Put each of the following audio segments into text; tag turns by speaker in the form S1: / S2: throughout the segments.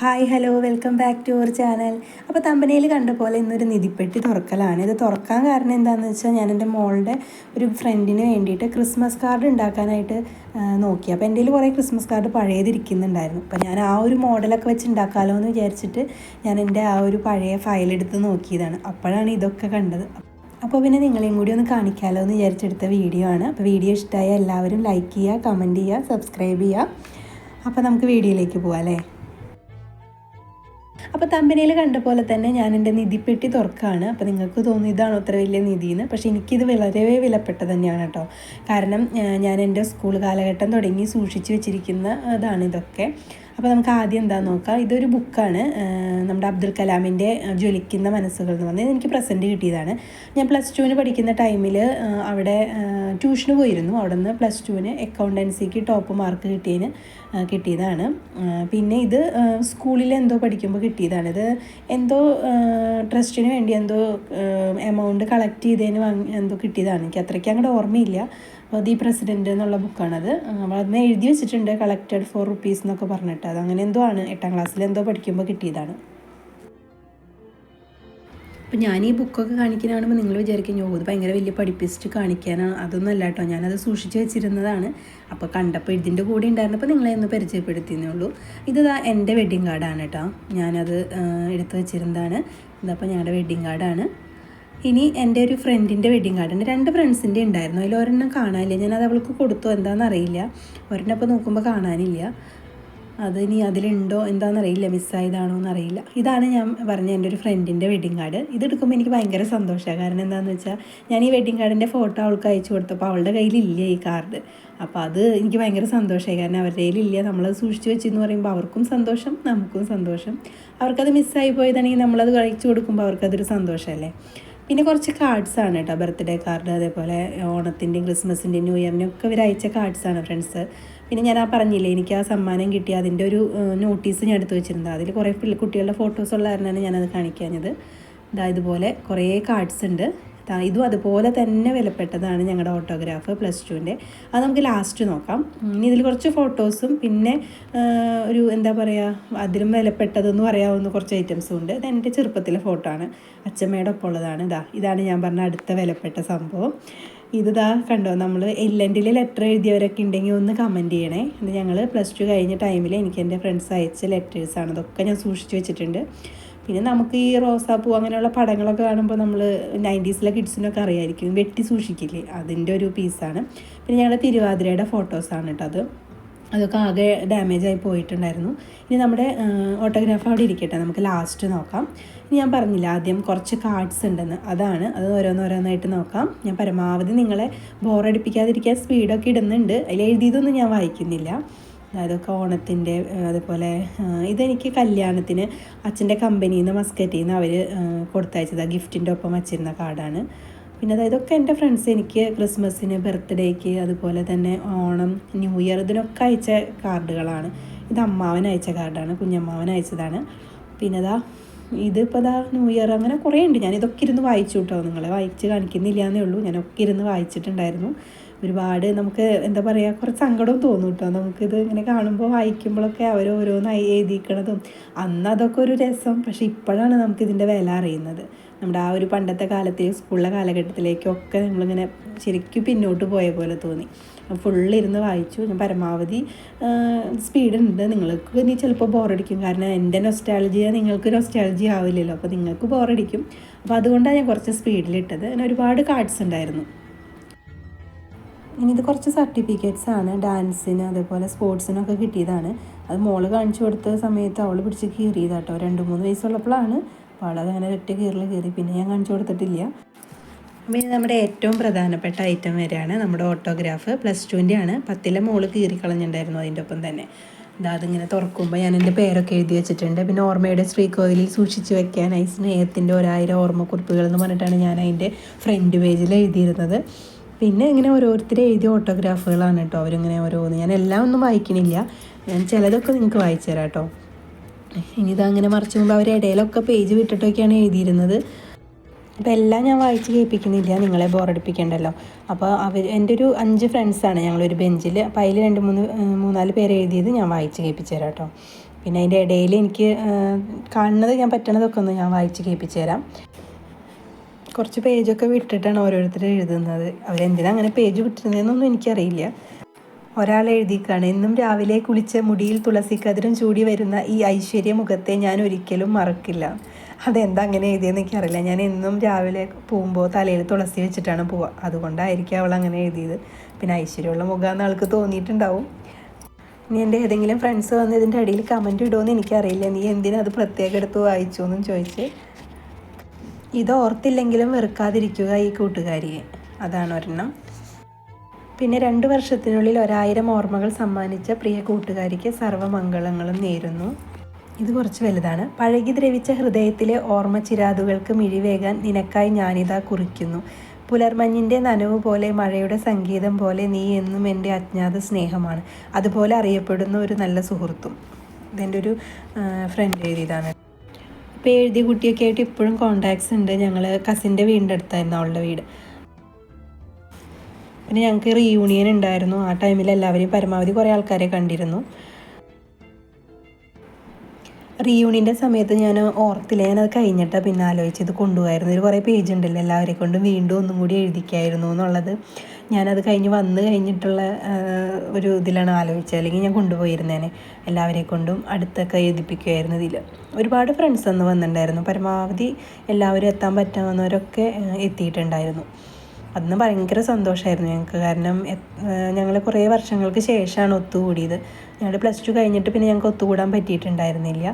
S1: Hi hello welcome back to our channel അപ്പോൾ തമ്പനയിൽ കണ്ട പോലെ ഇന്നൊരു നിധിപ്പെട്ടി തുറക്കലാണ്. ഇത് തുറക്കാൻ കാരണം എന്താണെന്ന് വെച്ചാൽ ഞാൻ എന്റെ മോളുടെ ഒരു ഫ്രണ്ടിന് വേണ്ടിയിട്ട് ക്രിസ്മസ് കാർഡ് ഉണ്ടാക്കാനായിട്ട് നോക്കി. അപ്പോൾ എന്റെ കുറേ ക്രിസ്മസ് കാർഡ് പഴയതിരിക്കുന്നുണ്ടായിരുന്നു അപ്പോൾ ഞാൻ ആ ഒരു മോഡലൊക്കെ വെച്ച് ഉണ്ടാക്കാമല്ലോ എന്ന് വിചാരിച്ചിട്ട് ഞാൻ എന്റെ ആ ഒരു പഴയ ഫയൽ എടുത്ത് നോക്കിയതാണ്. അപ്പോഴാണ് ഇതൊക്കെ കണ്ടത്. അപ്പോൾ പിന്നെ നിങ്ങളെയും കൂടി ഒന്ന് കാണിക്കാമല്ലോ എന്ന് വിചാരിച്ചെടുത്ത വീഡിയോ ആണ്. അപ്പോൾ വീഡിയോ ഇഷ്ടമായ എല്ലാവരും ലൈക്ക് ചെയ്യുക കമന്റ് ചെയ്യുക സബ്സ്ക്രൈബ് ചെയ്യുക. അപ്പോൾ നമുക്ക് വീഡിയോയിലേക്ക് പോകാം അല്ലേ? അപ്പോൾ തമ്പനിയിൽ കണ്ട പോലെ തന്നെ ഞാൻ എന്റെ നിധിപ്പെട്ടി തുറക്കുകയാണ് അപ്പോൾ നിങ്ങൾക്ക് തോന്നുന്നു ഇതാണ് അത്ര വലിയ നിധിന്ന്. പക്ഷേ എനിക്കിത് വളരെ വിലപ്പെട്ട തന്നെയാണ് കേട്ടോ. കാരണം ഞാൻ എന്റെ സ്കൂൾ കാലഘട്ടം തുടങ്ങി സൂക്ഷിച്ചു വെച്ചിരിക്കുന്ന ഇതാണ് ഇതൊക്കെ. അപ്പോൾ നമുക്ക് ആദ്യം എന്താ നോക്കാം? ഇതൊരു ബുക്കാണ്. നമ്മുടെ അബ്ദുൽ കലാമിന്റെ ജ്വലിക്കുന്ന മനസ്സുകൾ എന്ന് പറഞ്ഞത് എനിക്ക് പ്രസന്റ് കിട്ടിയതാണ്. ഞാൻ പ്ലസ് ടുവിന് പഠിക്കുന്ന ടൈമിൽ അവിടെ ട്യൂഷന് പോയിരുന്നു. അവിടെ നിന്ന് പ്ലസ് ടുവിന് അക്കൗണ്ടൻസിക്ക് ടോപ്പ് മാർക്ക് കിട്ടിയതിന് കിട്ടിയതാണ്. പിന്നെ ഇത് സ്കൂളിൽ എന്തോ പഠിക്കുമ്പോൾ കിട്ടിയതാണ്. ഇത് എന്തോ ട്രസ്റ്റിന് വേണ്ടി എന്തോ എമൗണ്ട് കളക്ട് ചെയ്തതിന് എന്തോ കിട്ടിയതാണ്. എനിക്ക് അത്രയ്ക്ക് അങ്ങോട്ട് ഓർമ്മയില്ല. അപ്പോൾ ദി പ്രസിഡന്റ് എന്നുള്ള ബുക്കാണത്. അതിന് എഴുതി വെച്ചിട്ടുണ്ട് കളക്റ്റഡ് ഫോർ റുപ്പീസ് എന്നൊക്കെ പറഞ്ഞിട്ട്. അത് അങ്ങനെ എന്തോ ആണ്. എട്ടാം ക്ലാസ്സിൽ എന്തോ പഠിക്കുമ്പോൾ കിട്ടിയതാണ്. അപ്പോൾ ഞാൻ ഈ ബുക്കൊക്കെ കാണിക്കുന്ന കാണുമ്പോൾ നിങ്ങൾ വിചാരിക്കും "യ്യോ, ഇത് ഭയങ്കര വലിയ പഠിപ്പിച്ചിട്ട് കാണിക്കാനാണ് അതൊന്നും അല്ല കേട്ടോ. ഞാനത് സൂക്ഷിച്ച് വെച്ചിരുന്നതാണ്. അപ്പോൾ കണ്ടപ്പോൾ ഇതിന്റെ കൂടെ ഉണ്ടായിരുന്നപ്പോൾ നിങ്ങളെ ഒന്ന് പരിചയപ്പെടുത്തിയെന്നേ ഉള്ളൂ. ഇത് എന്റെ വെഡ്ഡിങ് കാർഡാണ് കേട്ടോ. ഞാനത് എടുത്ത് വെച്ചിരുന്നതാണ്. ഇതപ്പോൾ ഞങ്ങളുടെ വെഡ്ഡിങ് കാർഡാണ് ഇനി എന്റെ ഒരു ഫ്രണ്ടിന്റെ വെഡിങ് കാർഡ് ഉണ്ട് രണ്ട് ഫ്രണ്ട്സിന്റെ ഉണ്ടായിരുന്നു. അതിൽ ഒരെണ്ണം കാണാനില്ല. ഞാനത് അവൾക്ക് കൊടുത്തു എന്താണെന്ന് അറിയില്ല. ഒരെണ്ണം ഇപ്പോൾ നോക്കുമ്പോൾ കാണാനില്ല. അത് ഇനി അതിലുണ്ടോ എന്താണെന്നറിയില്ല മിസ്സായതാണോ എന്നറിയില്ല ഇതാണ് ഞാൻ പറഞ്ഞ എന്റെ ഒരു ഫ്രണ്ടിന്റെ വെഡിങ് കാർഡ് ഇതെടുക്കുമ്പോൾ എനിക്ക് ഭയങ്കര സന്തോഷമാണ് കാരണം എന്താണെന്ന് വെച്ചാൽ ഞാൻ ഈ വെഡിങ് കാർഡിന്റെ ഫോട്ടോ അവൾക്ക് അയച്ചു കൊടുത്തപ്പോൾ അവളുടെ കയ്യിലില്ല ഈ കാർഡ് അപ്പോൾ അത് എനിക്ക് ഭയങ്കര സന്തോഷമായി കാരണം അവരുടെ കയ്യിലില്ല. നമ്മളത് സൂക്ഷിച്ച് വെച്ചെന്ന് പറയുമ്പോൾ അവർക്കും സന്തോഷം നമുക്കും സന്തോഷം. അവർക്കത് മിസ്സായി പോയതാണെങ്കിൽ നമ്മളത് കഴിച്ചു കൊടുക്കുമ്പോൾ അവർക്കതൊരു സന്തോഷമല്ലേ പിന്നെ കുറച്ച് കാർഡ്സ് ആണ് കേട്ടോ. ബർത്ത്ഡേ കാർഡ് അതേപോലെ ഓണത്തിന്റെയും ക്രിസ്മസിന്റെയും ന്യൂ ഇയറിന്റെയും ഒക്കെ ഇവർ അയച്ച ആണ് ഫ്രണ്ട്സ് പിന്നെ ഞാൻ ആ പറഞ്ഞില്ലേ എനിക്ക് ആ സമ്മാനം കിട്ടി. അതിന്റെ ഒരു നോട്ടീസ് ഞാൻ എടുത്തു വെച്ചിട്ടുണ്ട്. അതിൽ കുറേ കുട്ടികളുടെ ഫോട്ടോസ് ഉള്ള കാരണമാണ് ഞാനത് കാണിക്കാഞ്ഞത്. ഇതാ ഇതുപോലെ കുറേ കാർഡ്സ് ഉണ്ട്. ഇതും അതുപോലെ തന്നെ വിലപ്പെട്ടതാണ് ഞങ്ങളുടെ ഓട്ടോഗ്രാഫ് പ്ലസ് ടുവിന്റെ അത് നമുക്ക് ലാസ്റ്റ് നോക്കാം. ഇനി ഇതിൽ കുറച്ച് ഫോട്ടോസും പിന്നെ ഒരു എന്താ പറയുക അതിലും വിലപ്പെട്ടതെന്ന് പറയാവുന്ന കുറച്ച് ഐറ്റംസും ഉണ്ട്. ഇത് എന്റെ ചെറുപ്പത്തിലെ ഫോട്ടോ ആണ്. അച്ഛമ്മയുടെ ഒപ്പം ഉള്ളതാണ്. ഇതാ ഇതാണ് ഞാൻ പറഞ്ഞ അടുത്ത വിലപ്പെട്ട സംഭവം. ഇതാ കണ്ടോ നമ്മൾ എല്ലൻഡിൽ ലെറ്റർ എഴുതിയവരൊക്കെ ഉണ്ടെങ്കിൽ ഒന്ന് കമന്റ് ചെയ്യണേ. ഇത് ഞങ്ങൾ പ്ലസ് ടു കഴിഞ്ഞ ടൈമിൽ എനിക്ക് എന്റെ ഫ്രണ്ട്സ് അയച്ച ലെറ്റേഴ്സാണ്. ഇതൊക്കെ ഞാൻ സൂക്ഷിച്ച് വെച്ചിട്ടുണ്ട്. പിന്നെ നമുക്ക് ഈ റോസാപ്പൂ അങ്ങനെയുള്ള പടങ്ങളൊക്കെ കാണുമ്പോൾ നമ്മൾ നയന്റീസിലെ കിഡ്സിനൊക്കെ അറിയായിരിക്കും. വെട്ടി സൂക്ഷിക്കില്ലേ? അതിന്റെ ഒരു പീസാണ് പിന്നെ ഞങ്ങളുടെ തിരുവാതിരയുടെ ഫോട്ടോസാണ് കേട്ടോ അത്. അതൊക്കെ ആകെ ഡാമേജ് ആയി പോയിട്ടുണ്ടായിരുന്നു. ഇനി നമ്മുടെ ഓട്ടോഗ്രാഫ് അവിടെ ഇരിക്കട്ടെ. നമുക്ക് ലാസ്റ്റ് നോക്കാം. ഇനി ഞാൻ പറഞ്ഞില്ല ആദ്യം കുറച്ച് കാർഡ്സ് ഉണ്ടെന്ന്. അതാണ്. അത് ഓരോന്നോരോന്നായിട്ട് നോക്കാം. ഞാൻ പരമാവധി നിങ്ങളെ ബോറടിപ്പിക്കാതിരിക്കാൻ സ്പീഡൊക്കെ ഇടുന്നുണ്ട്. അതിൽ എഴുതിയതൊന്നും ഞാൻ വായിക്കുന്നില്ല. അതൊക്കെ ഓണത്തിന്റെ അതുപോലെ ഇതെനിക്ക് കല്യാണത്തിന് അച്ഛന്റെ കമ്പനിയിൽ നിന്ന് മസ്കറ്റിൽ നിന്ന് അവർ കൊടുത്തയച്ചതാണ് ഗിഫ്റ്റിന്റെ ഒപ്പം വച്ചിരുന്ന കാർഡാണ്. പിന്നെ അതായത് ഒക്കെ എന്റെ ഫ്രണ്ട്സ് എനിക്ക് ക്രിസ്മസിന് ബർത്ത്ഡേക്ക് അതുപോലെ തന്നെ ഓണം ന്യൂ ഇയർ ഇതിനൊക്കെ അയച്ച കാർഡുകളാണ്. ഇത് അമ്മാവൻ അയച്ച കാർഡാണ് കുഞ്ഞമ്മാവൻ അയച്ചതാണ്. പിന്നെ ഇതാ ഇതിപ്പോൾ ഇതാ ന്യൂ ഇയർ അങ്ങനെ കുറേ ഉണ്ട് ഞാൻ ഇതൊക്കെ ഇരുന്ന് വായിച്ചു കേട്ടോ. നിങ്ങളെ വായിച്ച് കാണിക്കുന്നില്ല എന്നേ ഉള്ളൂ. ഞാനൊക്കെ ഇരുന്ന് വായിച്ചിട്ടുണ്ടായിരുന്നു. ഒരുപാട് നമുക്ക് എന്താ പറയുക കുറച്ച് സങ്കടവും തോന്നും കേട്ടോ നമുക്കിത് ഇങ്ങനെ കാണുമ്പോൾ വായിക്കുമ്പോഴൊക്കെ അവർ ഓരോന്നായി എഴുതിക്കണതും അന്ന് അതൊക്കെ ഒരു രസം. പക്ഷെ ഇപ്പോഴാണ് നമുക്ക് ഇതിന്റെ വില അറിയുന്നത്. നമ്മുടെ ആ ഒരു പണ്ടത്തെ കാലത്തെ സ്കൂളിലെ കാലഘട്ടത്തിലേക്കൊക്കെ നമ്മളിങ്ങനെ ശരിക്കും പിന്നോട്ട് പോയ പോലെ തോന്നി. ഫുള്ള് ഇരുന്ന് വായിച്ചു. ഞാൻ പരമാവധി സ്പീഡുണ്ട്. നിങ്ങൾക്ക് ഇനി ചിലപ്പോൾ ബോറടിക്കും. കാരണം എന്റെ നൊസ്റ്റാളജിയ നിങ്ങൾക്ക് നൊസ്റ്റാളജി ആവില്ലല്ലോ. അപ്പോൾ നിങ്ങൾക്ക് ബോറടിക്കും. അപ്പോൾ അതുകൊണ്ടാണ് ഞാൻ കുറച്ച് സ്പീഡിലിട്ടത്. അങ്ങനെ ഒരുപാട് കാർഡ്സ് ഉണ്ടായിരുന്നു. ഇനി ഇത് കുറച്ച് സർട്ടിഫിക്കറ്റ്സ് ആണ്. ഡാൻസിന് അതേപോലെ സ്പോർട്സിനൊക്കെ കിട്ടിയതാണ്. അത് മോൾ കാണിച്ചു കൊടുത്ത സമയത്ത് അവൾ പിടിച്ച് കീറിയതാട്ടോ. രണ്ട് മൂന്ന് വയസ്സുള്ളപ്പോഴാണ് അവളത് അങ്ങനെ ഒറ്റ കീറിൽ കീറി. പിന്നെ ഞാൻ കാണിച്ചു കൊടുത്തിട്ടില്ല. അപ്പോൾ ഇനി നമ്മുടെ ഏറ്റവും പ്രധാനപ്പെട്ട ഐറ്റം വരെയാണ് നമ്മുടെ ഓട്ടോഗ്രാഫ് പ്ലസ് ടുവിന്റെ ആണ്. പത്തിലെ മോൾ കീറിക്കളഞ്ഞിട്ടുണ്ടായിരുന്നു അതിന്റെ ഒപ്പം തന്നെ. ഇതാ അതിങ്ങനെ തുറക്കുമ്പോൾ ഞാൻ എന്റെ പേരൊക്കെ എഴുതി വെച്ചിട്ടുണ്ട്. പിന്നെ ഓർമ്മയുടെ ശ്രീകോവിലിൽ സൂക്ഷിച്ച് വെക്കാനായി സ്നേഹത്തിന്റെ ഒരായിരം ഓർമ്മക്കുറിപ്പുകൾ എന്ന് പറഞ്ഞിട്ടാണ് ഞാൻ അതിന്റെ ഫ്രണ്ട് പേജിൽ എഴുതിയിരുന്നത്. പിന്നെ ഇങ്ങനെ ഓരോരുത്തർ എഴുതിയ ഓട്ടോഗ്രാഫുകളാണ് കേട്ടോ അവരിങ്ങനെ ഓരോന്ന്. ഞാൻ എല്ലാം ഒന്നും വായിക്കണില്ല. ഞാൻ ചിലതൊക്കെ നിങ്ങൾക്ക് വായിച്ചു തരാം കേട്ടോ ഇനി അങ്ങനെ മറിച്ച് മുമ്പ് അവർ ഇടയിലൊക്കെ പേജ് വിട്ടിട്ടൊക്കെയാണ് എഴുതിയിരുന്നത്. അപ്പോൾ എല്ലാം ഞാൻ വായിച്ച് കേൾപ്പിക്കുന്നില്ല നിങ്ങളെ ബോറടിപ്പിക്കണ്ടല്ലോ അപ്പോൾ അവർ എന്റെ ഒരു അഞ്ച് ഫ്രണ്ട്സാണ് ഞങ്ങളൊരു ബെഞ്ചിൽ അപ്പോൾ അതിൽ രണ്ട് മൂന്ന് മൂന്നാൽ പേര് എഴുതിയത് ഞാൻ വായിച്ച് കേൾപ്പിച്ചു തരാം കേട്ടോ പിന്നെ അതിന്റെ ഇടയിൽ എനിക്ക് കാണുന്നത് ഞാൻ പറ്റണതൊക്കെ ഒന്ന് ഞാൻ വായിച്ച് കേൾപ്പിച്ചു തരാം. കുറച്ച് പേജൊക്കെ വിട്ടിട്ടാണ് ഓരോരുത്തർ എഴുതുന്നത്. അവരെന്തിനാ അങ്ങനെ പേജ് വിട്ടിരുന്നതെന്നൊന്നും എനിക്കറിയില്ല. ഒരാൾ എഴുതിക്കാണ്. എന്നും രാവിലെ കുളിച്ച മുടിയിൽ തുളസിക്കതിരും ചൂടി വരുന്ന ഈ ഐശ്വര്യ മുഖത്തെ ഞാൻ ഒരിക്കലും മറക്കില്ല. അതെന്താ അങ്ങനെ എഴുതിയെന്ന് എനിക്കറിയില്ല. ഞാൻ എന്നും രാവിലെ പോകുമ്പോൾ തലയിൽ തുളസി വെച്ചിട്ടാണ് പോവുക. അതുകൊണ്ടായിരിക്കും അവൾ അങ്ങനെ എഴുതിയത്. പിന്നെ ഐശ്വര്യമുള്ള മുഖമെന്ന് ആൾക്ക് തോന്നിയിട്ടുണ്ടാവും. നീ എന്റെ ഏതെങ്കിലും ഫ്രണ്ട്സ് വന്ന് ഇതിന്റെ അടിയിൽ കമന്റ് ഇടുമെന്ന് എനിക്കറിയില്ല. നീ എന്തിനാ അത് പ്രത്യേകം എടുത്ത് വായിച്ചു എന്നും ചോദിച്ച് ഇത് ഓർത്തില്ലെങ്കിലും വെറുക്കാതിരിക്കുക ഈ കൂട്ടുകാരിയെ. അതാണ് ഒരെണ്ണം. പിന്നെ രണ്ട് വർഷത്തിനുള്ളിൽ ഒരായിരം ഓർമ്മകൾ സമ്മാനിച്ച പ്രിയ കൂട്ടുകാരിക്ക് സർവമംഗളങ്ങളും നേരുന്നു. ഇത് കുറച്ച് വലുതാണ്. പഴകി ദ്രവിച്ച ഹൃദയത്തിലെ ഓർമ്മ ചിരാതുകൾക്ക് മിഴിവേകാൻ നിനക്കായി ഞാനിതാ കുറിക്കുന്നു. പുലർമഞ്ഞിന്റെ നനവ് പോലെ മഴയുടെ സംഗീതം പോലെ നീ എന്നും എന്റെ അജ്ഞാത സ്നേഹമാണ്. അതുപോലെ അറിയപ്പെടുന്ന ഒരു നല്ല സുഹൃത്തും. ഇതെന്റെ ഒരു ഫ്രണ്ട് എഴുതിയതാണ്. ഇപ്പോൾ എഴുതിയ കുട്ടിയൊക്കെ ആയിട്ട് ഇപ്പോഴും കോണ്ടാക്ട്സ് ഉണ്ട്. ഞങ്ങൾ കസിന്റെ വീടിന്റെ അടുത്തായിരുന്നു അവളുടെ വീട്. പിന്നെ ഞങ്ങൾക്ക് റീയൂണിയൻ ഉണ്ടായിരുന്നു. ആ ടൈമിൽ എല്ലാവരെയും പരമാവധി കുറേ ആൾക്കാരെ കണ്ടിരുന്നു. റീയൂണിയന്റെ സമയത്ത് ഞാൻ ഓർത്തില്ല. ഞാനത് കഴിഞ്ഞിട്ട് പിന്നെ ആലോചിച്ചത്. ഇത് കൊണ്ടുപോയായിരുന്നു ഒരു കുറേ പേജ് ഉണ്ടല്ലോ. എല്ലാവരെ കൊണ്ടും വീണ്ടും ഒന്നും കൂടി എഴുതിക്കായിരുന്നു എന്നുള്ളത്. ഞാനത് കഴിഞ്ഞ് വന്ന് കഴിഞ്ഞിട്ടുള്ള ഒരു ഇതിലാണ് ആലോചിച്ചത്. അല്ലെങ്കിൽ ഞാൻ കൊണ്ടുപോയിരുന്നേനെ എല്ലാവരെ കൊണ്ടും അടുത്തൊക്കെ എഴുതിപ്പിക്കുമായിരുന്നു ഇതിൽ. ഒരുപാട് ഫ്രണ്ട്സ് അന്ന് വന്നിട്ടുണ്ടായിരുന്നു. പരമാവധി എല്ലാവരും എത്താൻ പറ്റാവുന്നവരൊക്കെ എത്തിയിട്ടുണ്ടായിരുന്നു. അന്ന് ഭയങ്കര സന്തോഷമായിരുന്നു ഞങ്ങൾക്ക്. കാരണം ഞങ്ങൾ കുറേ വർഷങ്ങൾക്ക് ശേഷമാണ് ഒത്തുകൂടിയത്. ഞങ്ങൾ പ്ലസ് ടു കഴിഞ്ഞിട്ട് പിന്നെ ഞങ്ങൾക്ക് ഒത്തുകൂടാൻ പറ്റിയിട്ടുണ്ടായിരുന്നില്ല.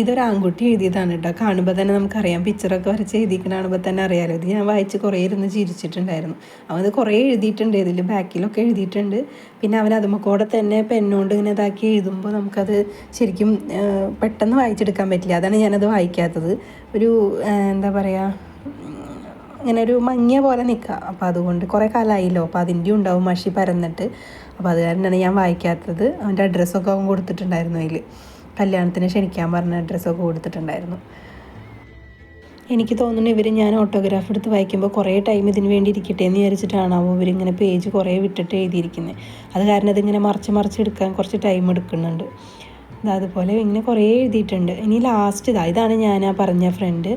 S1: ഇതൊരു ആൺകുട്ടി എഴുതിയതാണ് കേട്ടോ കാണുമ്പോൾ തന്നെ നമുക്കറിയാം. പിക്ചറൊക്കെ വരച്ച് എഴുതിക്കണ കാണുമ്പോൾ തന്നെ അറിയാലോ. ഇത് ഞാൻ വായിച്ച് കുറേ ഇരുന്ന് ചിരിച്ചിട്ടുണ്ടായിരുന്നു. അവൻ കുറേ എഴുതിയിട്ടുണ്ട്. ഇതിൽ ബാക്കിലൊക്കെ എഴുതിയിട്ടുണ്ട്. പിന്നെ അവൻ അതുമ്മക്കൂടെ തന്നെ പെണ്ണുകൊണ്ട് ഇങ്ങനെ ഇതാക്കി എഴുതുമ്പോൾ നമുക്കത് ശരിക്കും പെട്ടെന്ന് വായിച്ചെടുക്കാൻ പറ്റില്ല. അതാണ് ഞാനത് വായിക്കാത്തത്. ഒരു എന്താ പറയുക ഇങ്ങനെ ഒരു മങ്ങിയ പോലെ നിൽക്കുക അപ്പോൾ അതുകൊണ്ട് കുറേ കാലമായില്ലോ. അപ്പോൾ അതിന്റെ ഉണ്ടാവും മഷി പരന്നിട്ട്. അപ്പോൾ അത് കാരണമാണ് ഞാൻ വായിക്കാത്തത്. അവന്റെ അഡ്രസ്സൊക്കെ അവൻ കൊടുത്തിട്ടുണ്ടായിരുന്നു അതിൽ. കല്യാണത്തിന് ക്ഷണിക്കാൻ പറഞ്ഞ അഡ്രസ്സൊക്കെ കൊടുത്തിട്ടുണ്ടായിരുന്നു. എനിക്ക് തോന്നുന്നു ഇവർ ഞാൻ ഓട്ടോഗ്രാഫ് എടുത്ത് വായിക്കുമ്പോൾ കുറേ ടൈം ഇതിന് വേണ്ടി ഇരിക്കട്ടെ എന്ന് വിചാരിച്ചിട്ടാണാവോ ഇവരിങ്ങനെ പേജ് കുറേ വിട്ടിട്ട് എഴുതിയിരിക്കുന്നത് അത് കാരണം ഇതിങ്ങനെ മറിച്ച് മറിച്ച് എടുക്കാൻ കുറച്ച് ടൈം എടുക്കുന്നുണ്ട്. അതുപോലെ ഇങ്ങനെ കുറേ എഴുതിയിട്ടുണ്ട്. ഇനി ലാസ്റ്റ് ഇതാ ഇതാണ് ഞാൻ ആ പറഞ്ഞ ഫ്രണ്ട്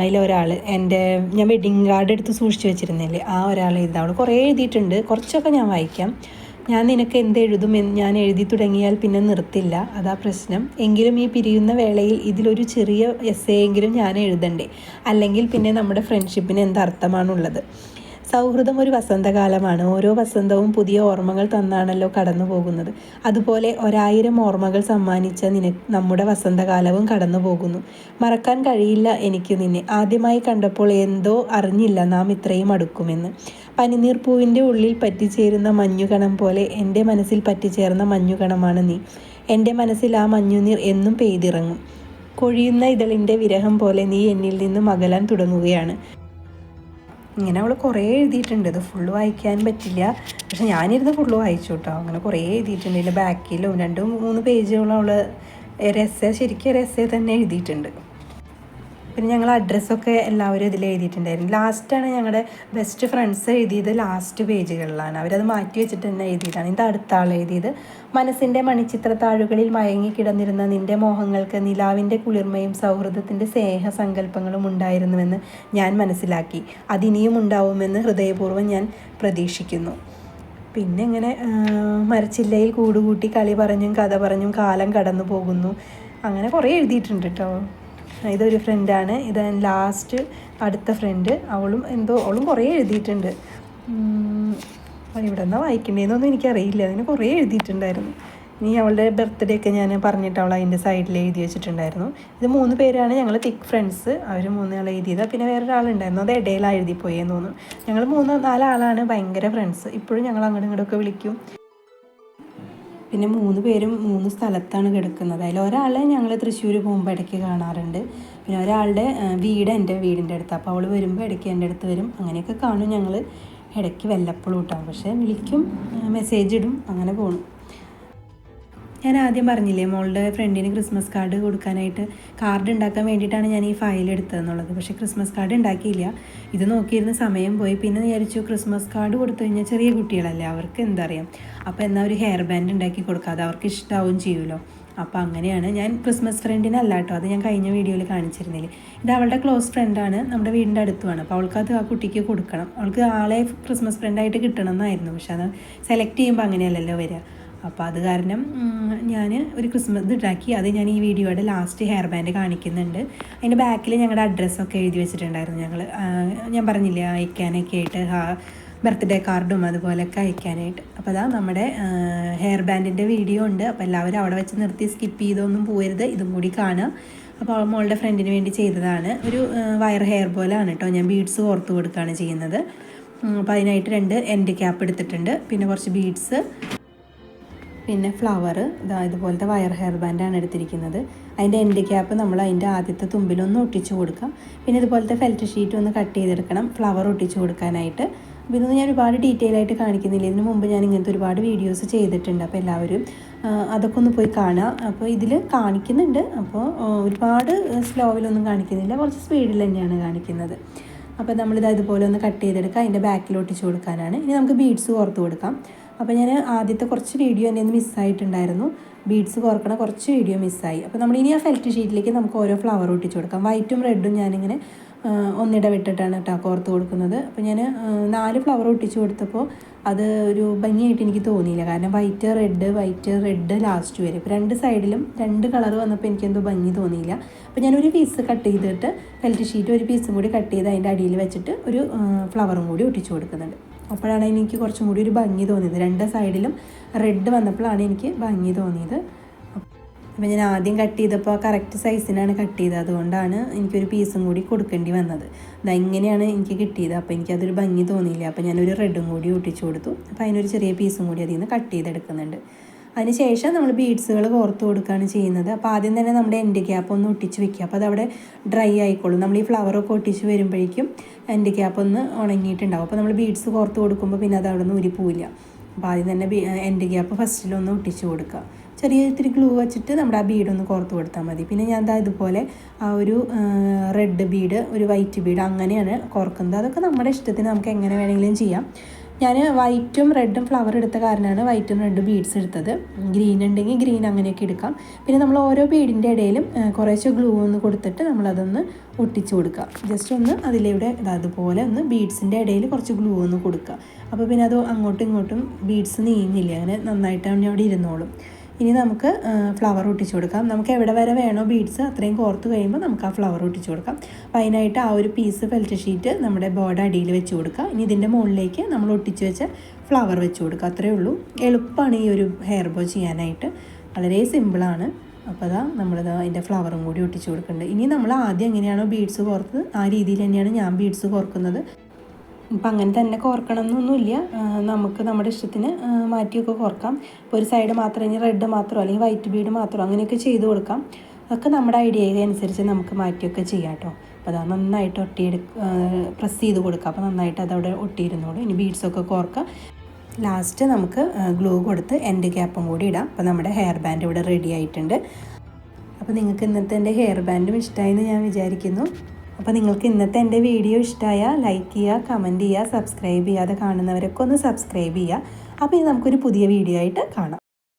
S1: അതിലൊരാൾ എന്റെ ഞാൻ വെഡിങ് കാർഡ് എടുത്ത് സൂക്ഷിച്ച് വെച്ചിരുന്നില്ലേ? ആ ഒരാൾ എഴുതാ കുറേ എഴുതിയിട്ടുണ്ട്. കുറച്ചൊക്കെ ഞാൻ വായിക്കാം. ഞാൻ നിനക്ക് എന്ത് എഴുതും ഞാൻ എഴുതി തുടങ്ങിയാൽ പിന്നെ നിർത്തില്ല. അതാ പ്രശ്നം. എങ്കിലും ഈ പിരിയുന്ന വേളയിൽ ഇതിലൊരു ചെറിയ എസ് എങ്കിലും ഞാൻ എഴുതണ്ടേ? അല്ലെങ്കിൽ പിന്നെ നമ്മുടെ ഫ്രണ്ട്ഷിപ്പിന് എന്തർത്ഥമാണുള്ളത് സൗഹൃദം ഒരു വസന്തകാലമാണ്. ഓരോ വസന്തവും പുതിയ ഓർമ്മകൾ തന്നാണല്ലോ കടന്നു പോകുന്നത് അതുപോലെ ഒരായിരം ഓർമ്മകൾ സമ്മാനിച്ച നിന നമ്മുടെ വസന്തകാലവും കടന്നു പോകുന്നു മറക്കാൻ കഴിയില്ല എനിക്ക് നിന്നെ. ആദ്യമായി കണ്ടപ്പോൾ എന്തോ അറിഞ്ഞില്ല നാം ഇത്രയും അടുക്കുമെന്ന്. പനിനീർ പൂവിന്റെ ഉള്ളിൽ പറ്റിച്ചേരുന്ന മഞ്ഞുകണം പോലെ എന്റെ മനസ്സിൽ പറ്റിച്ചേർന്ന മഞ്ഞുകണമാണ് നീ. എന്റെ മനസ്സിൽ ആ മഞ്ഞുനീർ എന്നും പെയ്തിറങ്ങും. കൊഴിയുന്ന ഇതളിന്റെ വിരഹം പോലെ നീ എന്നിൽ നിന്നും അകലാൻ തുടങ്ങുകയാണ്. ഇങ്ങനെ അവൾ കുറേ എഴുതിയിട്ടുണ്ട്. ഇത് ഫുള്ള് വായിക്കാൻ പറ്റില്ല. പക്ഷെ ഞാനിരുന്ന് ഫുള്ള് വായിച്ചു കേട്ടോ അങ്ങനെ കുറേ എഴുതിയിട്ടുണ്ട്. ഇതിന്റെ ബാക്കിലും രണ്ടും മൂന്ന് പേജുകളും അവൾ രസ ശരിക്കും രസ തന്നെ എഴുതിയിട്ടുണ്ട്. പിന്നെ ഞങ്ങൾ അഡ്രസ്സൊക്കെ എല്ലാവരും ഇതിൽ എഴുതിയിട്ടുണ്ടായിരുന്നു. ലാസ്റ്റാണ് ഞങ്ങളുടെ ബെസ്റ്റ് ഫ്രണ്ട്സ് എഴുതിയത് ലാസ്റ്റ് പേജുകളിലാണ്. അവരത് മാറ്റി വെച്ചിട്ട് തന്നെ എഴുതിയതാണ്. ഇത് അടുത്ത ആൾ എഴുതിയത്. മനസ്സിന്റെ മണിച്ചിത്ര താഴുകളിൽ മയങ്ങി കിടന്നിരുന്ന നിന്റെ മോഹങ്ങൾക്ക് നിലാവിന്റെ കുളിർമയും സൗഹൃദത്തിന്റെ സ്നേഹസങ്കല്പങ്ങളും ഉണ്ടായിരുന്നുവെന്ന് ഞാൻ മനസ്സിലാക്കി. അതിനിയും ഉണ്ടാവുമെന്ന് ഹൃദയപൂർവം ഞാൻ പ്രതീക്ഷിക്കുന്നു. പിന്നെ ഇങ്ങനെ മരച്ചില്ലയിൽ കൂടുകൂട്ടി കളി പറഞ്ഞും കഥ പറഞ്ഞും കാലം കടന്നു പോകുന്നു അങ്ങനെ കുറേ എഴുതിയിട്ടുണ്ട് കേട്ടോ ഇതൊരു ഫ്രണ്ടാണ് ഇത് ലാസ്റ്റ് അടുത്ത ഫ്രണ്ട് അവളും എന്തോ അവളും കുറേ എഴുതിയിട്ടുണ്ട്. ഇവിടെ നിന്നാണ് വായിക്കേണ്ടതെന്നൊന്നും എനിക്കറിയില്ല. അതിന് കുറേ എഴുതിയിട്ടുണ്ടായിരുന്നു. ഇനി അവളുടെ ബർത്ത്ഡേ ഒക്കെ ഞാൻ പറഞ്ഞിട്ട് അവൾ അതിന്റെ സൈഡിൽ എഴുതി വെച്ചിട്ടുണ്ടായിരുന്നു. ഇത് മൂന്ന് പേരാണ് ഞങ്ങൾ തിക്ക് ഫ്രണ്ട്സ് അവർ മൂന്നാൾ എഴുതിയത് പിന്നെ വേറൊരാളുണ്ടായിരുന്നു. അത് ഇടയിലാണ് എഴുതിപ്പോയെന്ന് തോന്നുന്നു. ഞങ്ങൾ മൂന്ന് നാലാളാണ് ഭയങ്കര ഫ്രണ്ട്സ് ഇപ്പോഴും ഞങ്ങൾ അങ്ങോട്ടും ഇങ്ങോട്ടൊക്കെ വിളിക്കും. പിന്നെ മൂന്ന് പേരും മൂന്ന് സ്ഥലത്താണ് കിടക്കുന്നത്. അതിൽ ഒരാളെ ഞങ്ങൾ തൃശ്ശൂർ പോകുമ്പോൾ ഇടയ്ക്ക് കാണാറുണ്ട്. പിന്നെ ഒരാളുടെ വീട് എന്റെ വീടിന്റെ അടുത്ത്. അപ്പോൾ അവൾ വരുമ്പോൾ ഇടയ്ക്ക് എന്റെ അടുത്ത് വരും. അങ്ങനെയൊക്കെ കാണും ഞങ്ങൾ ഇടയ്ക്ക് വല്ലപ്പോഴും കിട്ടാം പക്ഷേ വിളിക്കും മെസ്സേജ് ഇടും അങ്ങനെ പോണു. ഞാൻ ആദ്യം പറഞ്ഞില്ലേ മോളുടെ ഫ്രണ്ടിന് ക്രിസ്മസ് കാർഡ് കൊടുക്കാനായിട്ട് കാർഡ് ഉണ്ടാക്കാൻ വേണ്ടിയിട്ടാണ് ഞാൻ ഈ ഫയൽ എടുത്തതെന്നുള്ളത്. പക്ഷേ ക്രിസ്മസ് കാർഡ് ഉണ്ടാക്കിയില്ല. ഇത് നോക്കിയിരുന്ന സമയം പോയി. പിന്നെ വിചാരിച്ചു ക്രിസ്മസ് കാർഡ് കൊടുത്തു കഴിഞ്ഞാൽ ചെറിയ കുട്ടികളല്ലേ അവർക്ക് എന്താ അറിയാം അപ്പോൾ എന്നാൽ ഒരു ഹെയർ ബാൻഡ് ഉണ്ടാക്കി കൊടുക്കുക അത് അവർക്ക് ഇഷ്ടമാവും ചെയ്യുമല്ലോ. അപ്പോൾ അങ്ങനെയാണ് ഞാൻ ക്രിസ്മസ് ഫ്രണ്ടിനല്ല കേട്ടോ. അത് ഞാൻ കഴിഞ്ഞ വീഡിയോയിൽ കാണിച്ചിരുന്നില്ല. ഇത് അവളുടെ ക്ലോസ് ഫ്രണ്ടാണ് നമ്മുടെ വീടിന്റെ അടുത്തുമാണ്. അപ്പോൾ അവൾക്ക് അത് ആ കുട്ടിക്ക് കൊടുക്കണം. അവൾക്ക് ആളെ ക്രിസ്മസ് ഫ്രണ്ടായിട്ട് കിട്ടണം എന്നായിരുന്നു. പക്ഷെ അത് സെലക്ട് ചെയ്യുമ്പോൾ അങ്ങനെയല്ലല്ലോ വരിക. അപ്പോൾ അത് കാരണം ഞാൻ ഒരു ക്രിസ്മസ് ഉണ്ടാക്കി. അത് ഞാൻ ഈ വീഡിയോയുടെ ലാസ്റ്റ് ഹെയർ ബാൻഡ് കാണിക്കുന്നുണ്ട്. അതിന്റെ ബാക്കിൽ ഞങ്ങളുടെ അഡ്രസ്സൊക്കെ എഴുതി വെച്ചിട്ടുണ്ടായിരുന്നു ഞങ്ങൾ ഞാൻ പറഞ്ഞില്ലേ അയക്കാനൊക്കെ ആയിട്ട് ബർത്ത്ഡേ കാർഡും അതുപോലെയൊക്കെ അയക്കാനായിട്ട്. അപ്പോൾ അതാ നമ്മുടെ ഹെയർ ബാൻഡിന്റെ വീഡിയോ ഉണ്ട്. അപ്പോൾ എല്ലാവരും അവിടെ വെച്ച് നിർത്തി സ്കിപ്പ് ചെയ്തൊന്നും പോരുത് ഇതും കൂടി കാണുക അപ്പോൾ മോളുടെ ഫ്രണ്ടിന് വേണ്ടി ചെയ്തതാണ്. ഒരു വയർ ഹെയർ പോലെയാണ് കേട്ടോ ഞാൻ ബീഡ്സ് ഓർത്ത് കൊടുക്കുകയാണ് ചെയ്യുന്നത്. അപ്പോൾ അതിനായിട്ട് രണ്ട് എൻഡ് ക്യാപ്പ് എടുത്തിട്ടുണ്ട്. പിന്നെ കുറച്ച് ബീഡ്സ് പിന്നെ ഫ്ലവർ ഇതാ ഇതുപോലത്തെ വയർ ഹെയർ ബാൻഡാണ് എടുത്തിരിക്കുന്നത്. അതിന്റെ എൻഡ് ക്യാപ്പ് നമ്മൾ അതിന്റെ ആദ്യത്തെ തുമ്പിലൊന്ന് ഒട്ടിച്ചു കൊടുക്കാം. പിന്നെ ഇതുപോലത്തെ ഫെൽറ്റ് ഷീറ്റ് ഒന്ന് കട്ട് ചെയ്തെടുക്കണം ഫ്ലവർ ഒട്ടിച്ചു കൊടുക്കാനായിട്ട്. അപ്പോൾ ഇതൊന്നും ഞാൻ ഒരുപാട് ഡീറ്റെയിൽ ആയിട്ട് കാണിക്കുന്നില്ല. ഇതിന് മുമ്പ് ഞാൻ ഇങ്ങനത്തെ ഒരുപാട് വീഡിയോസ് ചെയ്തിട്ടുണ്ട്. അപ്പോൾ എല്ലാവരും അതൊക്കെ ഒന്ന് പോയി കാണാം അപ്പോൾ ഇതിൽ കാണിക്കുന്നുണ്ട്. അപ്പോൾ ഒരുപാട് സ്ലോവിലൊന്നും കാണിക്കുന്നില്ല. കുറച്ച് സ്പീഡിൽ തന്നെയാണ് കാണിക്കുന്നത്. അപ്പോൾ നമ്മളിത് ഇതുപോലെ ഒന്ന് കട്ട് ചെയ്തെടുക്കുക. അതിന്റെ ബാക്കിൽ ഒട്ടിച്ചു കൊടുക്കാനാണ്. ഇനി നമുക്ക് ബീഡ്സ് കോർത്ത് കൊടുക്കാം. അപ്പോൾ ഞാൻ ആദ്യത്തെ കുറച്ച് വീഡിയോ എന്റെ ഒന്ന് മിസ്സായിട്ടുണ്ടായിരുന്നു ബീഡ്സ് കോർക്കണ കുറച്ച് വീഡിയോ മിസ്സായി അപ്പോൾ നമ്മൾ ഇനി ആ ഫെൽറ്റ് ഷീറ്റിലേക്ക് നമുക്ക് ഓരോ ഫ്ലവർ ഒട്ടിച്ചു കൊടുക്കാം. വൈറ്റും റെഡും ഞാനിങ്ങനെ ഒന്നിടവിട്ടിട്ടാണ് കേട്ടോ കോർത്ത് കൊടുക്കുന്നത്. അപ്പോൾ ഞാൻ നാല് ഫ്ലവർ ഒട്ടിച്ചു കൊടുത്തപ്പോൾ അത് ഒരു ഭംഗിയായിട്ട് എനിക്ക് തോന്നിയില്ല. കാരണം white red white red last വരും. ഇപ്പോൾ രണ്ട് സൈഡിലും രണ്ട് കളർ വന്നപ്പോൾ എനിക്കെന്തോ ഭംഗി തോന്നിയില്ല. അപ്പോൾ ഞാനൊരു പീസ് കട്ട് ചെയ്തിട്ട് ഫെൽറ്റ് ഷീറ്റ് ഒരു പീസും കൂടി കട്ട് ചെയ്ത് അതിന്റെ അടിയിൽ വെച്ചിട്ട് ഒരു ഫ്ലവറും കൂടി ഒട്ടിച്ചു കൊടുക്കുന്നുണ്ട്. അപ്പോഴാണ് എനിക്ക് കുറച്ചും കൂടി ഒരു ഭംഗി തോന്നിയത്. രണ്ട് സൈഡിലും റെഡ് വന്നപ്പോഴാണ് എനിക്ക് ഭംഗി തോന്നിയത്. അപ്പോൾ ഞാൻ ആദ്യം കട്ട് ചെയ്തപ്പോൾ കറക്റ്റ് സൈസിനാണ് കട്ട് ചെയ്തത്. അതുകൊണ്ടാണ് എനിക്കൊരു പീസും കൂടി കൊടുക്കേണ്ടി വന്നത്. അത് ഇങ്ങനെയാണ് എനിക്ക് കിട്ടിയത്. അപ്പോൾ എനിക്കതൊരു ഭംഗി തോന്നിയില്ല. അപ്പോൾ ഞാനൊരു റെഡും കൂടി ഒട്ടിച്ചു കൊടുത്തു. അപ്പോൾ അതിനൊരു ചെറിയ പീസും കൂടി അതിൽ നിന്ന് കട്ട് ചെയ്തെടുക്കുന്നുണ്ട് അതിനുശേഷം നമ്മൾ ബീഡ്സുകൾ കോർത്ത് കൊടുക്കുകയാണ് ചെയ്യുന്നത്. അപ്പോൾ ആദ്യം തന്നെ നമ്മുടെ എൻഡ് ക്യാപ്പ് ഒന്ന് ഒട്ടിച്ച് വെക്കുക. അപ്പോൾ അതവിടെ ഡ്രൈ ആയിക്കോളും. നമ്മൾ ഈ ഫ്ലവറൊക്കെ ഒട്ടിച്ച് വരുമ്പോഴേക്കും എൻഡ് ക്യാപ്പ് ഒന്ന് ഉണങ്ങിയിട്ടുണ്ടാവും. അപ്പോൾ നമ്മൾ ബീഡ്സ് കോർത്ത് കൊടുക്കുമ്പോൾ പിന്നെ അത് അവിടെ നിന്ന് ഉരിപ്പോവില്ല അപ്പോൾ ആദ്യം തന്നെ എൻഡ് ക്യാപ്പ് ഫസ്റ്റിലൊന്ന് ഒട്ടിച്ച് കൊടുക്കുക. ചെറിയ ഇത്തിരി ഗ്ലൂ വെച്ചിട്ട് നമ്മുടെ ആ ബീഡൊന്ന് കോർത്ത് കൊടുത്താൽ മതി. പിന്നെ ഞാൻ എന്താ ഇതുപോലെ ആ ഒരു റെഡ് ബീഡ് ഒരു വൈറ്റ് ബീഡ് അങ്ങനെയാണ് കോർക്കുന്നത്. അതൊക്കെ നമ്മുടെ ഇഷ്ടത്തിന് നമുക്ക് എങ്ങനെ വേണമെങ്കിലും ചെയ്യാം. ഞാൻ വൈറ്റും റെഡും ഫ്ലവർ എടുത്ത കാരണമാണ് വൈറ്റും റെഡും ബീഡ്സ് എടുത്തത്. ഗ്രീൻ ഉണ്ടെങ്കിൽ ഗ്രീൻ അങ്ങനെയൊക്കെ എടുക്കാം. പിന്നെ നമ്മൾ ഓരോ ബീഡിന്റെ ഇടയിലും കുറേശ്ശെ ഗ്ലൂ ഒന്ന് കൊടുത്തിട്ട് നമ്മളതൊന്ന് ഒട്ടിച്ചു കൊടുക്കുക. ജസ്റ്റ് ഒന്ന് അതിലൂടെ അതുപോലെ ഒന്ന് ബീഡ്സിന്റെ ഇടയിൽ കുറച്ച് ഗ്ലൂ ഒന്ന് കൊടുക്കുക. അപ്പോൾ പിന്നെ അത് അങ്ങോട്ടും ഇങ്ങോട്ടും ബീഡ്സ് നീങ്ങില്ല അങ്ങനെ നന്നായിട്ട് അവിടെ ഇരുന്നോളും. ഇനി നമുക്ക് ഫ്ലവർ ഒട്ടിച്ചു കൊടുക്കാം. നമുക്ക് എവിടെ വരെ വേണോ ബീഡ്സ് അത്രയും കോർത്ത് കഴിയുമ്പോൾ നമുക്ക് ആ ഫ്ലവർ ഒട്ടിച്ചു കൊടുക്കാം. അപ്പോൾ അതിനായിട്ട് ആ ഒരു പീസ് ഫെൽറ്റ് ഷീറ്റ് നമ്മുടെ ബോർഡ് അടിയിൽ വെച്ച് കൊടുക്കുക. ഇനി ഇതിന്റെ മുകളിലേക്ക് നമ്മൾ ഒട്ടിച്ച് വെച്ച ഫ്ലവർ വെച്ച് കൊടുക്കുക. അത്രയേ ഉള്ളൂ. എളുപ്പമാണ് ഈ ഒരു ഹെയർ ബോ ചെയ്യാനായിട്ട്. വളരെ സിമ്പിളാണ് അപ്പോൾ അതാ നമ്മളിത് അതിന്റെ ഫ്ലവറും കൂടി ഒട്ടിച്ചു കൊടുക്കുന്നുണ്ട്. ഇനി നമ്മൾ ആദ്യം എങ്ങനെയാണോ ബീഡ്സ് കോർത്ത് ആ രീതിയിൽ തന്നെയാണ് ഞാൻ ബീഡ്സ് കോർക്കുന്നത്. ഇപ്പം അങ്ങനെ തന്നെ കോർക്കണം എന്നൊന്നുമില്ല. നമുക്ക് നമ്മുടെ ഇഷ്ടത്തിന് മാറ്റിയൊക്കെ കോർക്കാം. ഇപ്പോൾ ഒരു സൈഡ് മാത്രം ഇനി റെഡ് മാത്രമോ അല്ലെങ്കിൽ വൈറ്റ് ബീഡ് മാത്രമോ അങ്ങനെയൊക്കെ ചെയ്ത് കൊടുക്കാം. അതൊക്കെ നമ്മുടെ ഐഡിയ അനുസരിച്ച് നമുക്ക് മാറ്റിയൊക്കെ ചെയ്യാം കേട്ടോ. അപ്പോൾ അതാ നന്നായിട്ട് ഒട്ടിയെടു പ്രസ് ചെയ്ത് കൊടുക്കുക അപ്പോൾ നന്നായിട്ട് അതവിടെ ഒട്ടിയിരുന്നോളൂ. ഇനി ബീഡ്സൊക്കെ കോർക്കുക ലാസ്റ്റ് നമുക്ക് ഗ്ലൂ കൊടുത്ത് എൻഡ് ക്യാപ്പും കൂടി ഇടാം. അപ്പോൾ നമ്മുടെ ഹെയർ ബാൻഡ് ഇവിടെ റെഡി ആയിട്ടുണ്ട്. അപ്പോൾ നിങ്ങൾക്ക് ഇന്നത്തെ എന്റെ ഹെയർ ബാൻഡും ഇഷ്ടമായെന്ന് ഞാൻ വിചാരിക്കുന്നു. അപ്പോൾ നിങ്ങൾക്ക് ഇന്നത്തെ എന്റെ വീഡിയോ ഇഷ്ടമായ ലൈക്ക് ചെയ്യുക കമന്റ് ചെയ്യുക സബ്സ്ക്രൈബ് ചെയ്യാതെ കാണുന്നവരൊക്കെ ഒന്ന് സബ്സ്ക്രൈബ് ചെയ്യുക. അപ്പോൾ ഇനി നമുക്കൊരു പുതിയ വീഡിയോ ആയിട്ട് കാണാം.